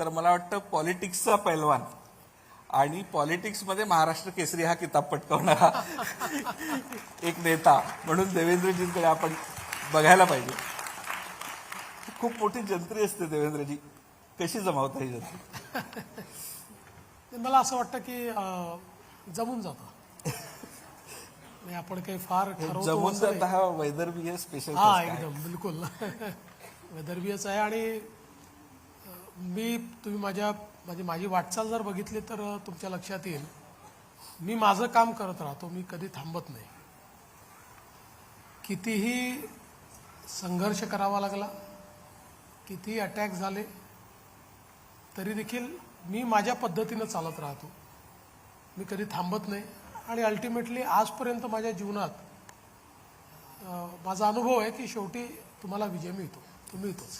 तर मला वाटतं पॉलिटिक्सचा पैलवान. आणि पॉलिटिक्समध्ये महाराष्ट्र केसरी हा किताब पटकावणारा एक नेता म्हणून देवेंद्रजींकडे आपण बघायला पाहिजे. खूप मोठी जंत्री असते देवेंद्रजी. कशी जमावता ही जंत्री? मला असं वाटतं की जमून जातं. आपण काही फार जमून. जात हा वैदर्भीय स्पेशल हा एकदम बिलकुल. वेदरबीयच आहे आणि मी तुम्ही माझ्या म्हणजे माझी वाटचाल जर बघितली तर तुमच्या लक्षात येईल. मी माझं काम करत राहतो मी कधी थांबत नाही. कितीही संघर्ष करावा लागला कितीही अटॅक झाले तरी देखील मी माझ्या पद्धतीनं चालत राहतो. मी कधी थांबत नाही. आणि अल्टिमेटली आजपर्यंत माझ्या जीवनात माझा अनुभव आहे की शेवटी तुम्हाला विजय मिळतो. तो मिळतोच